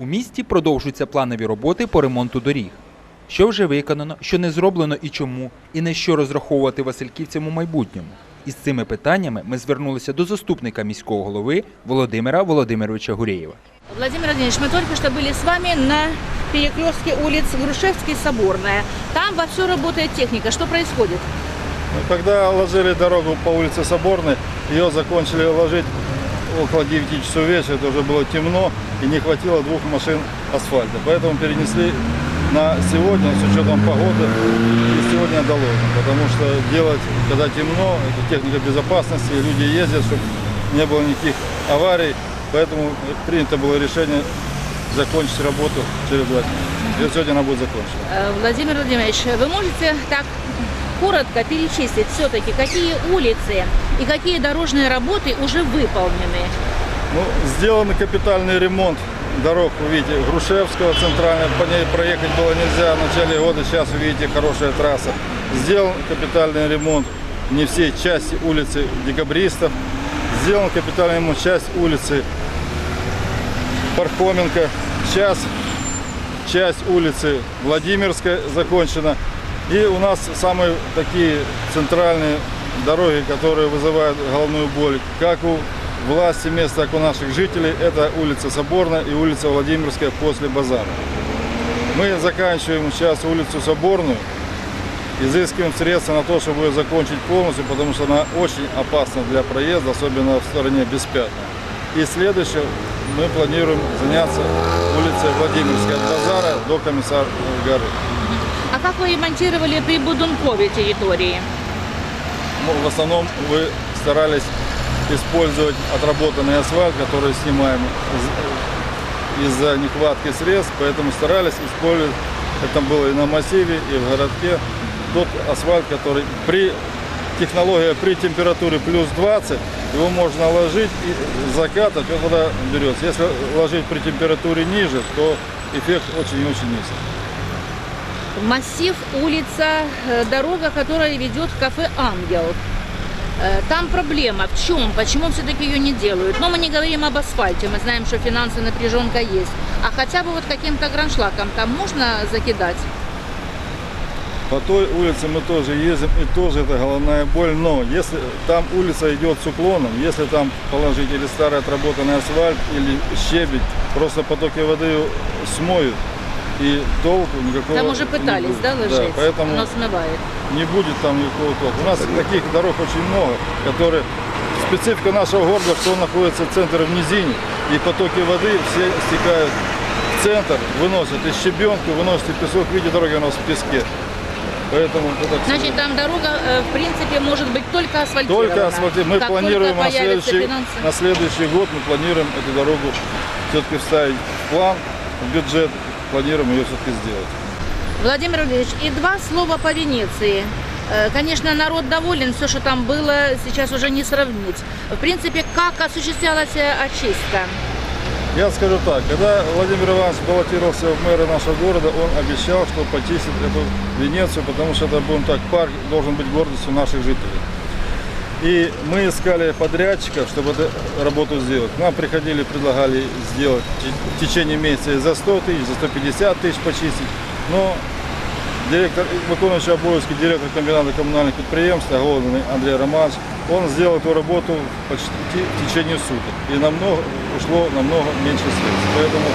місті продовжуються планові роботи по ремонту доріг. Що вже виконано, що не зроблено і чому, і на що розраховувати васильківцям у майбутньому. Із цими питаннями ми звернулися до заступника міського голови Володимира Володимировича Гурєєва. Владимир Владимирович, мы только что были с вами на перекрестке улиц Грушевской и Соборная. Там вовсю работает техника. Что происходит? Ну, Когда ложили дорогу по улице Соборной, ее закончили ложить около 9 часов вечера, это уже было темно И не хватило двух машин асфальта. Поэтому перенесли на сегодня с учетом погоды и сегодня доложим. Потому что делать, когда темно, это техника безопасности, люди ездят, чтобы не было никаких аварий. Поэтому принято было решение закончить работу через два дня. И сегодня она будет закончена. Э, Владимир Владимирович, вы можете так коротко перечислить все-таки, какие улицы и какие дорожные работы уже выполнены? Ну, сделан капитальный ремонт дорог, вы видите, Грушевского центрального, по ней проехать было нельзя. В начале года, сейчас вы видите, хорошая трасса. Сделан капитальный ремонт. Не всей части улицы Декабристов, сделан капитальный ремонт. Часть улицы Пархоменко, сейчас часть улицы Владимирская закончена. И у нас самые такие центральные дороги, которые вызывают головную боль, как у власти и у наших жителей, это улица Соборная и улица Владимирская после базара. Мы заканчиваем сейчас улицу Соборную, изыскиваем средства на то, чтобы ее закончить полностью, потому что она очень опасна для проезда, особенно в стороне Беспятна. И следующее мы планируем заняться улицей Владимирской от базара до Комиссар горы. А как вы ремонтировали при Будункове территории? Ну, В основном вы старались использовать отработанный асфальт, который снимаем из- из-за нехватки средств, поэтому старались использовать, это было и на массиве, и в городке, тот асфальт, который при технология при температуре плюс 20, его можно ложить и закатать, он вода берется. Если ложить при температуре ниже, то эффект очень-очень низкий. Массив, улица, э, дорога, которая ведет в кафе «Ангел». Э, Там проблема. В чем? Почему все-таки ее не делают? Но мы не говорим об асфальте. Мы знаем, что финансовая напряженка есть. А хотя бы вот каким-то граншлаком там можно закидать? По той улице мы тоже ездим, и тоже это головная боль. Но если там улица идет с уклоном, если там положить или старый отработанный асфальт, или щебень, просто потоки воды смоют. И толку никакого Там уже пытались, да, ложить? поэтому Оно смывает. не будет там никакого толку. У нас таких дорог очень много, которые... Специфика нашего города, что он находится центр в низине, и потоки воды все стекают в центр, выносят из щебенки, выносят и песок. Видите, дороги у нас в песке. Поэтому это Значит, там дорога, э, в принципе, может быть только асфальтирована. Только асфальте. Мы Как планируем на следующий, финансы. на следующий год мы планируем эту дорогу все-таки вставить в план, в бюджет. Планируем ее все-таки сделать. Владимир Владимирович, и два слова по Венеции. Э, Конечно, народ доволен, все, что там было, сейчас уже не сравнить. В принципе, как осуществлялась э, очистка? Я скажу так, когда Владимир Иванович баллотировался в мэры нашего города, он обещал, что почистит эту Венецию, потому что это, будем так, парк должен быть гордостью наших жителей. И мы искали подрядчиков, чтобы эту работу сделать. Нам приходили, предлагали сделать в течение месяца за 100 тысяч, за 150 тысяч почистить. Но директор, выполняющий обовязки директор комбината коммунальных предприемств, Голодный Андрей Романович, он сделал эту работу почти в течение суток. И намного, ушло намного меньше средств. Поэтому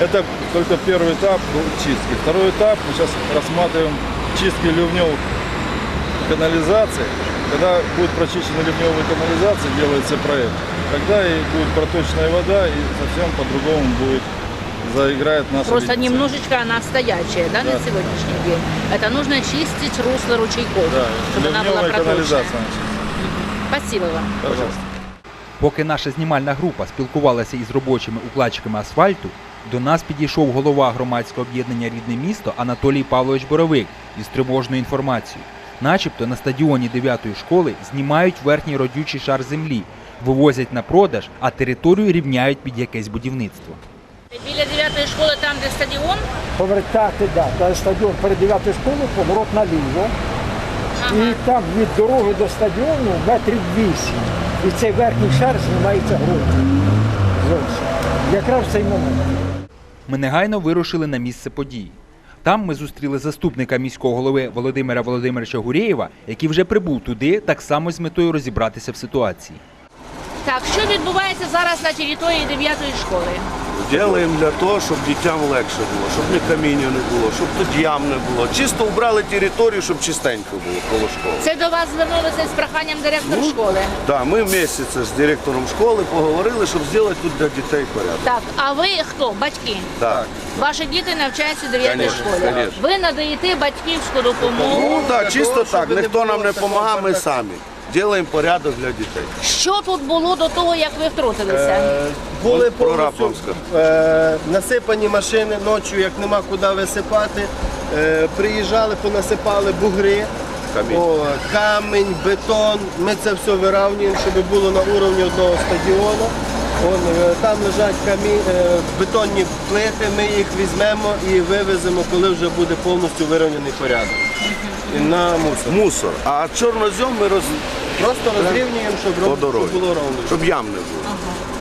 это только первый этап чистки. Второй этап мы сейчас рассматриваем чистки ливневых канализаций. Когда будет прочищена ливневая канализация, делается проект, тогда и будет проточная вода, и совсем по-другому будет заиграет наша Просто Венеция. немножечко она стоячая, да, на Да. сегодняшний день. Это нужно чистить русло ручейков, Да, чтобы она была ливневая проточная. канализация. значит. Спасибо вам. Пожалуйста. Поки наша знімальна група спілкувалася із робочими укладчиками асфальту, до нас підійшов голова громадського об'єднання Рідне місто Анатолій Павлович Боровик із тривожною інформацією. Начебто на стадіоні 9-ї школи знімають верхній родючий шар землі, вивозять на продаж, а територію рівняють під якесь будівництво. Біля 9-ї школи, там, де стадіон, повертати да, та стадіон перед 9-ю школою, поворот наліво. Ага. І там від дороги до стадіону метрів 8. І цей верхній шар знімається грунтом. Зовсім. Якраз в цей момент. Ми негайно вирушили на місце події. Там ми зустріли заступника міського голови Володимира Володимировича Гурєєва, який вже прибув туди так само з метою розібратися в ситуації. Так, що відбувається зараз на території 9-ї школи? Ділаємо для того, щоб дітям легше було, щоб ні каміння не було, щоб тут ям не було. Чисто вбрали територію, щоб чистенько було коло школи. Це до вас звернулися з проханням директор Ну, школи. Да, ми в місяці з директором школи поговорили, щоб зробити тут для дітей порядок. Так, а ви хто? Батьки? Так. Ваші діти навчаються в 9 Конечно, школі. конечно. Ви надаєте батьківську допомогу. Ну так, чисто так. Ніхто нам не допомагає, ми самі. Ділаємо порядок для дітей. Що тут було до того, як ви втрутилися? Е, Були повністю е, насипані машини ночі, як нема куди висипати. Е, приїжджали, понасипали бугри, Камінь. О, камінь, бетон. Ми це все вирівнюємо, щоб було на уровні одного стадіону. Он, е, там лежать камінь, е, бетонні плити, ми їх візьмемо і вивеземо, коли вже буде повністю вирівняний порядок. І на мусор. Мусор. А чорнозем ми роз... Просто розрівнюємо, щоб, роб- щоб було ровно. щоб ям не було.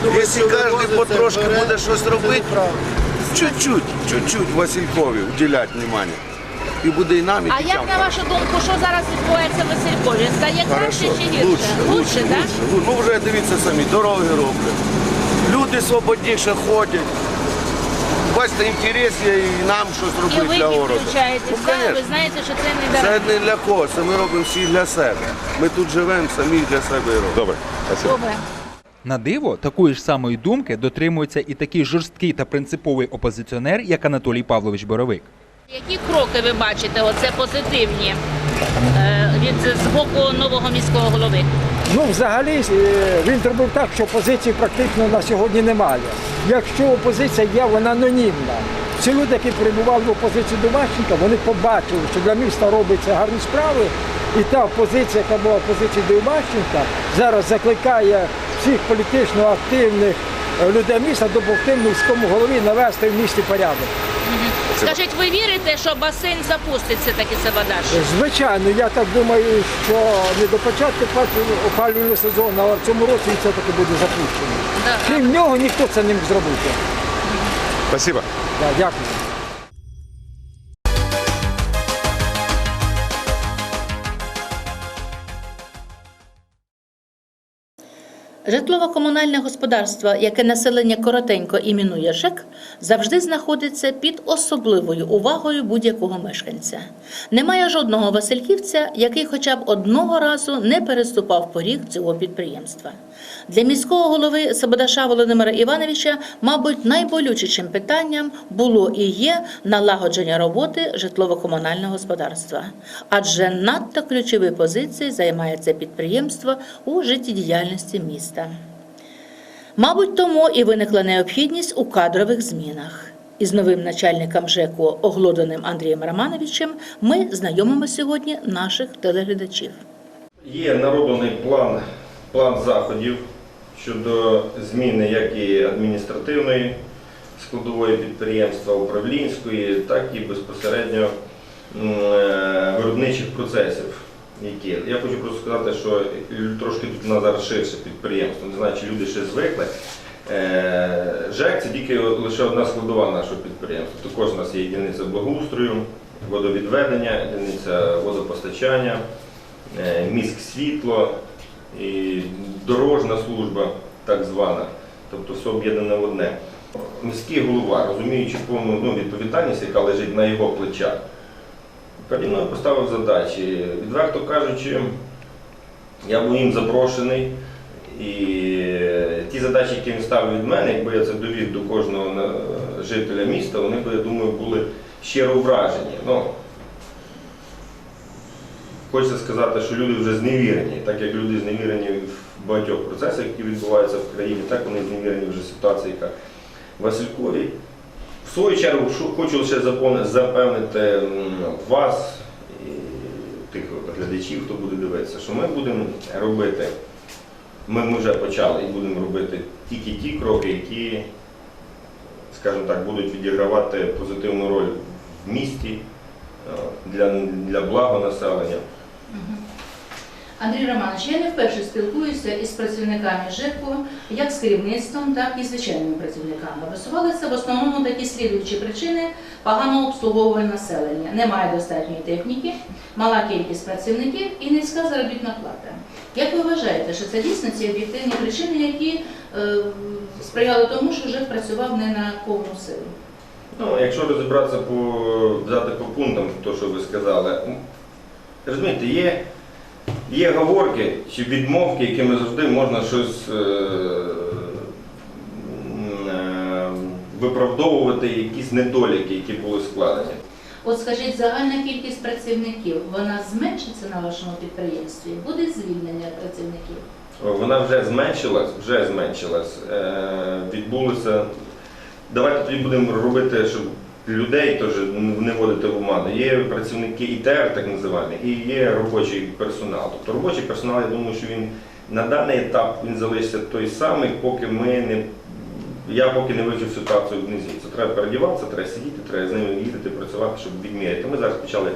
Думаю, Якщо кожен потрошки буде щось робити, чуть-чуть, чуть-чуть Василькові вділяти увагу. І буде і нам, і А дітям. як на вашу думку, що зараз відбувається в Василькові? Стає краще чи гірше? Лучше, лучше, так? лучше. Ну вже дивіться самі, дороги роблять. Люди свободніше ходять. Бачите, інтерес є і нам щось І робити ви для підключаєтесь, Ну, так? Ви конечно. знаєте, що це не Це не для кого, це ми робимо всі для себе. Ми тут живемо самі для себе і робимо. Добре. Добре. На диво, такої ж самої думки дотримується і такий жорсткий та принциповий опозиціонер, як Анатолій Павлович Боровик. Які кроки ви бачите, оце позитивні е, від з боку нового міського голови? Ну, взагалі, е, він зробив так, що опозиції практично на сьогодні немає. Якщо опозиція є, вона анонімна. Всі люди, які перебували в опозиції до Ващенка, вони побачили, що для міста робиться гарні справи. І та опозиція, яка була опозицією до Іващенка, зараз закликає всіх політично активних е, людей міста допомогти міському голові навести в місті порядок. Скажіть, ви вірите, що басейн запуститься таки Сабадаш? Звичайно, я так думаю, що не до початку першого опалювального сезону, але в цьому році він все-таки буде запущений. Да. Крім нього ніхто це не міг зробити. Спасибо. Да, дякую. Житлово-комунальне господарство, яке населення коротенько іменує ЖЕК, завжди знаходиться під особливою увагою будь-якого мешканця. Немає жодного васильківця, який хоча б одного разу не переступав поріг цього підприємства. Для міського голови Сабодаша Володимира Івановича, мабуть, найболючішим питанням було і є налагодження роботи житлово-комунального господарства, адже надто ключові позиції займає це підприємство у життєдіяльності міста. Мабуть, тому і виникла необхідність у кадрових змінах. Із новим начальником ЖЕКу Оглоданим Андрієм Романовичем ми знайомимо сьогодні наших телеглядачів. Є нароблений план, план заходів щодо зміни як і адміністративної складової підприємства, управлінської, так і безпосередньо е, виробничих процесів. Які. Я хочу просто сказати, що трошки тут у нас зараз ширше підприємство, не знаю, чи люди ще звикли. Е, ЖЕК це тільки лише одна складова нашого підприємства. Також у нас є єдиниця благоустрою, водовідведення, єдиниця водопостачання, е, міськ світло і дорожна служба, так звана. Тобто все об'єднане в одне. Міський голова, розуміючи повну ну, відповідальність, яка лежить на його плечах, мною поставив задачі. Відверто кажучи, я був їм запрошений. І ті задачі, які він ставив від мене, якби я це довів до кожного е, жителя міста, вони б, я думаю, були щиро вражені. Ну, Хочеться сказати, що люди вже зневірені, так як люди зневірені в багатьох процесах, які відбуваються в країні, так вони зневірені вже ситуації, яка в Васильковій. В свою чергу хочу запевнити, запевнити вас і тих глядачів, хто буде дивитися, що ми будемо робити, ми, ми вже почали і будемо робити тільки ті кроки, які, скажімо так, будуть відігравати позитивну роль в місті е, для, для блага населення. Андрій Романович, я не вперше спілкуюся із працівниками ЖЕКу, як з керівництвом, так і звичайними працівниками. Висувалися в основному такі слідуючі причини поганого обслуговування населення. Немає достатньої техніки, мала кількість працівників і низька заробітна плата. Як ви вважаєте, що це дійсно ці об'єктивні причини, які е, сприяли тому, що ЖЕК працював не на повну силу? Ну, якщо розібратися по взяти по пунктам, то що ви сказали, розумієте, є, є говорки чи відмовки, якими завжди можна щось е, е, виправдовувати якісь недоліки, які були складені. От скажіть, загальна кількість працівників, вона зменшиться на вашому підприємстві? Буде звільнення працівників? Вона вже зменшилась, вже зменшилась. Е, відбулося. Давайте тоді будемо робити, щоб людей теж не вводити в оману. Є працівники ІТР, так називані, і є робочий персонал. Тобто робочий персонал, я думаю, що він на даний етап він залишиться той самий, поки ми не. Я поки не вивчив ситуацію внизі. Це треба передіватися, треба сидіти, треба з ними їздити, працювати, щоб відміряти. Ми зараз почали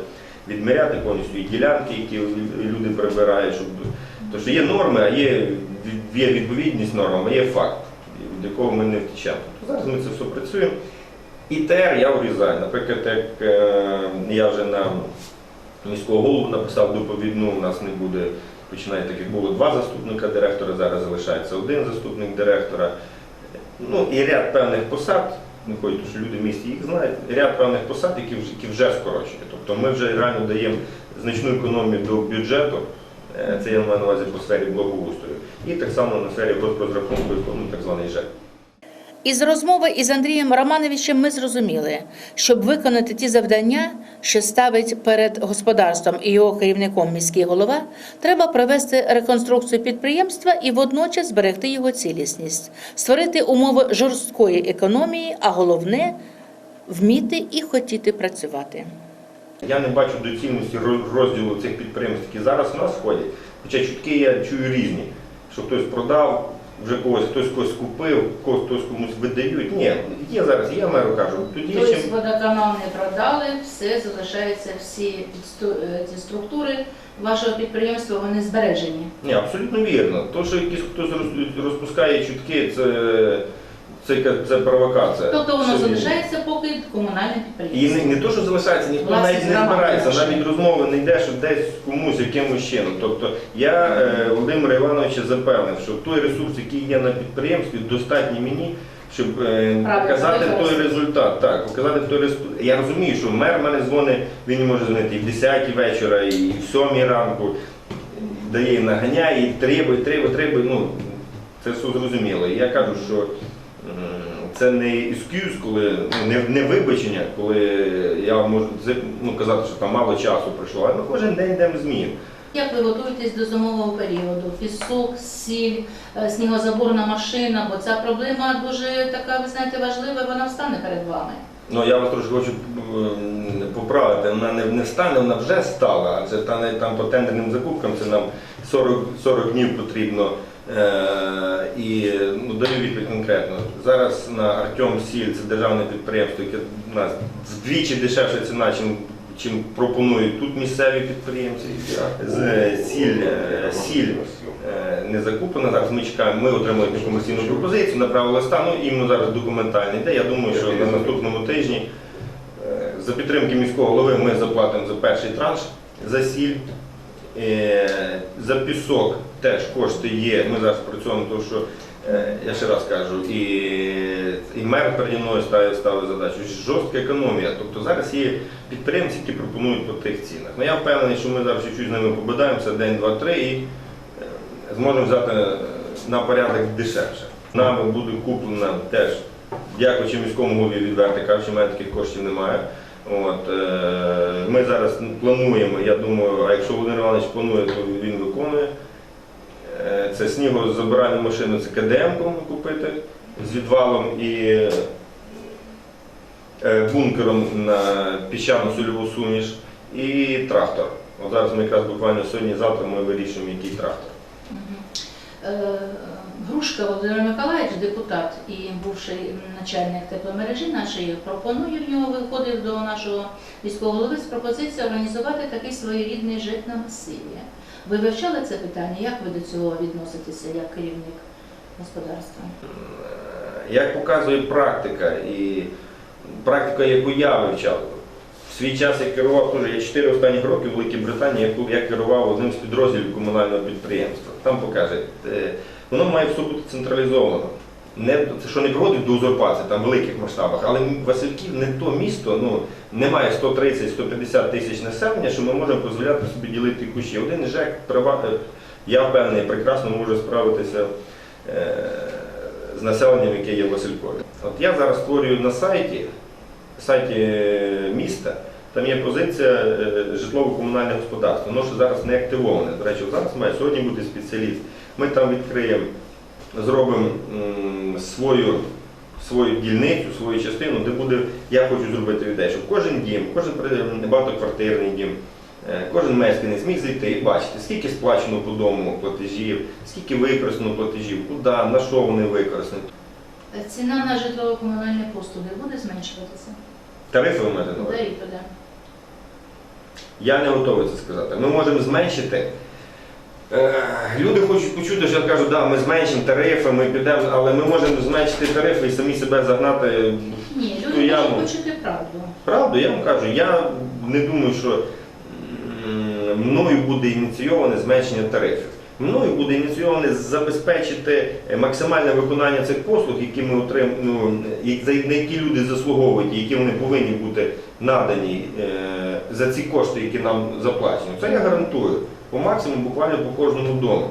відміряти повністю і ділянки, які люди прибирають, щоб що є норми, а є, є відповідність нормам, а є факт, від якого ми не втічемо. Тобто зараз ми це все працюємо. ІТР я врізаю. Наприклад, як е, я вже на міського голову написав доповідну, у нас не буде, починає так, було два заступника директора, зараз залишається один заступник директора. Ну і ряд певних посад, не хочу, що люди в місті їх знають, ряд певних посад, які вже, які вже скорочені. Тобто ми вже реально даємо значну економію до бюджету. Е, Це я маю на увазі по сфері благоустрою. І так само на сфері розрахунку, ну, так званий ЖЕК. Із розмови із Андрієм Романовичем ми зрозуміли, щоб виконати ті завдання, що ставить перед господарством і його керівником міський голова, треба провести реконструкцію підприємства і водночас зберегти його цілісність, створити умови жорсткої економії, а головне вміти і хотіти працювати. Я не бачу доцільності роз- розділу цих підприємств, які зараз у нас входять. Хоча чутки я чую різні, що хтось продав, вже когось, хтось когось купив, когось хтось комусь видають. Ні, є зараз, я меру кажу, тут є Тобто чим. водоканал не продали, все залишається, всі підсту- е, ці структури вашого підприємства вони збережені. Ні, абсолютно вірно. То, що якийсь хтось роз- розпускає чутки, це, це, це провокація. Тобто воно залишається поки комунальне І підприємство. не, не то, що залишається, ніхто Власність навіть не збирається, навіть розмови не йде, що десь комусь якимось чином. Тобто я е, Володимира Івановича запевнив, що той ресурс, який є на підприємстві, достатній мені, щоб е, Правильно, показати той використати. результат. Так, показати той результат. Я розумію, що мер мене дзвонить, він може дзвонити і в 10 вечора, і в 7 ранку, дає наганяє, і треба, і треба, треба. Ну, це все зрозуміло. І я кажу, що це не іскюз, коли ну, не, не вибачення, коли я можу ну, казати, що там мало часу пройшло, а ми кожен день йдемо змін. Як ви готуєтесь до зимового періоду? Пісок, сіль, е, снігозаборна машина, бо ця проблема дуже така, ви знаєте, важлива, вона встане перед вами. Ну я вас трошки хочу поправити. Вона не, не стане, вона вже стала, адже та там по тендерним закупкам це нам 40, 40 днів потрібно. Е, і ну, даю відповідь конкретно. Зараз на Артем Сіль це державне підприємство, яке у нас вдвічі дешевша ціна, чим, чим пропонують тут місцеві підприємці. Е, сіль, е, сіль не закуплена. Зараз ми чекаємо, ми отримали комерційну пропозицію, направили стану, іменно зараз документальний йде. Я думаю, що на наступному тижні за підтримки міського голови ми заплатимо за перший транш за сіль. За пісок теж кошти є. Ми зараз працюємо, тому що е, я ще раз кажу, і, і мер переді мною ставив, ставив задачу. Жорстка економія. Тобто зараз є підприємці, які пропонують по тих цінах. Ну я впевнений, що ми зараз чуть-чуть з ними побидаємося день, два, три і е, зможемо взяти на порядок дешевше. Нами буде куплена теж, дякуючи міському голові відверто кажучи, мене таких коштів немає. От, е, ми зараз плануємо, я думаю, а якщо Володимир Іванович планує, то він виконує. Е, Це снігозабиральну машину, це КДМ купити з відвалом і е, бункером на піщану сольову суміш і трактор. От зараз ми якраз буквально сьогодні-завтра ми вирішуємо, який трактор. Е, Грушка Володимир Миколаївич, депутат і бувший начальник тепломережі нашої, пропонує в нього виходив до нашого міського голови з пропозицією організувати такий своєрідний ЖЕК на масиві. Ви вивчали це питання? Як ви до цього відноситеся як керівник господарства? Як показує практика, і практика, яку я вивчав, в свій час я керував теж, я 4 останніх роки в Великій Британії, яку я керував одним з підрозділів комунального підприємства. Там покаже, е, воно має все бути централізовано. Не, що не приводить до узурпації там в великих масштабах, але Васильків не то місто, ну немає 130-150 тисяч населення, що ми можемо дозволяти собі ділити кущі. Один ЖЕК, е, я впевнений, прекрасно може справитися е, з населенням, яке є в Василькові. От я зараз створюю на сайті, сайті е, міста, там є позиція е, житлово-комунальне господарство. Воно ще зараз не активоване. До речі, зараз має сьогодні бути спеціаліст. Ми там відкриємо, зробимо свою, свою дільницю, свою частину, де буде, я хочу зробити людей, щоб кожен дім, кожен багатоквартирний дім, е, кожен мешканець міг зайти і бачити, скільки сплачено по дому платежів, скільки використано платежів, куди, на що вони використані. Ціна на житлово-комунальні послуги буде зменшуватися? Тарифи ви маєте на увазі? Дарі туди. Я не готовий це сказати. Ми можемо зменшити. Е, Люди хочуть почути, що я кажу, да, ми зменшимо тарифи, ми підемо, але ми можемо зменшити тарифи і самі себе загнати. в Ні, ту люди яму. хочуть почути правду. Правду, я вам кажу, я не думаю, що мною буде ініційоване зменшення тарифів. Мною буде ініційоване забезпечити максимальне виконання цих послуг, які ми отримуємо, ну, на які люди заслуговують, які вони повинні бути надані е, за ці кошти, які нам заплачені. Це я гарантую. По максимуму, буквально по кожному дому.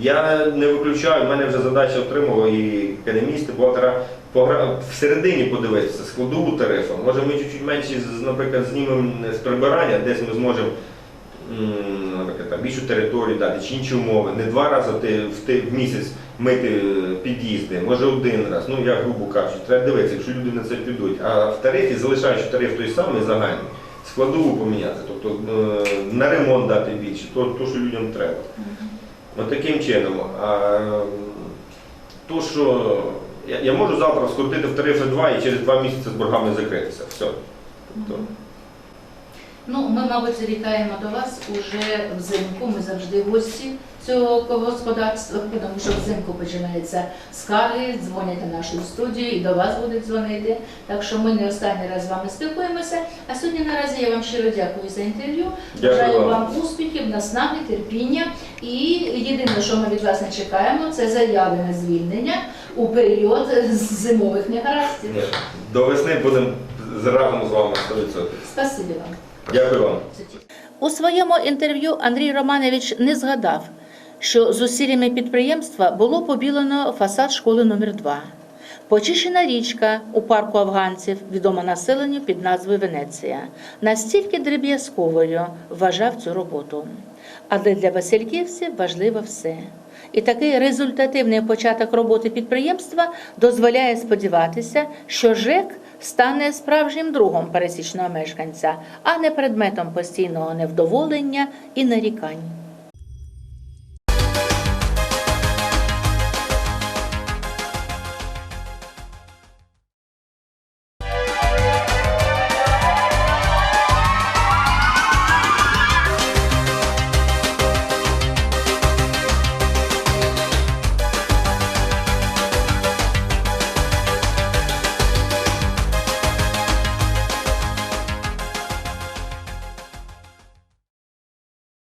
Я не виключаю, в мене вже задача отримала і економісти, бухгалтера всередині подивитися складову тарифу. Може ми чуть-чуть менше, наприклад, знімемо з прибирання, десь ми зможемо наприклад, там, більшу територію дати чи інші умови. Не два рази в, місяць мити е, під'їзди, може один раз. Ну я грубо кажучи, треба дивитися, якщо люди на це підуть. А в тарифі, залишаючи тариф той самий загальний, складову поміняти, тобто е, на ремонт дати більше, то, то що людям треба. От таким чином. А то, що я, я можу завтра скрутити в тарифи 2 і через 2 місяці з боргами закритися. Все. Тобто, Ну, ми, мабуть, завітаємо до вас уже взимку. Ми завжди гості цього господарства, тому що взимку починаються скарги, дзвонять на нашу студію і до вас будуть дзвонити. Так що ми не останній раз з вами спілкуємося. А сьогодні наразі я вам щиро дякую за інтерв'ю. Бажаю вам. вам успіхів, наснаги, терпіння. І єдине, що ми від вас не чекаємо, це заяви на звільнення у період зимових негараздів. до весни будемо разом з вами 100%. Спасибі вам. Дякую вам. У своєму інтерв'ю Андрій Романович не згадав, що зусиллями підприємства було побілено фасад школи номер 2 Почищена річка у парку афганців, відома населенню під назвою Венеція, настільки дріб'язковою вважав цю роботу. Але для васильківців важливо все. І такий результативний початок роботи підприємства дозволяє сподіватися, що ЖЕК стане справжнім другом пересічного мешканця, а не предметом постійного невдоволення і нарікань.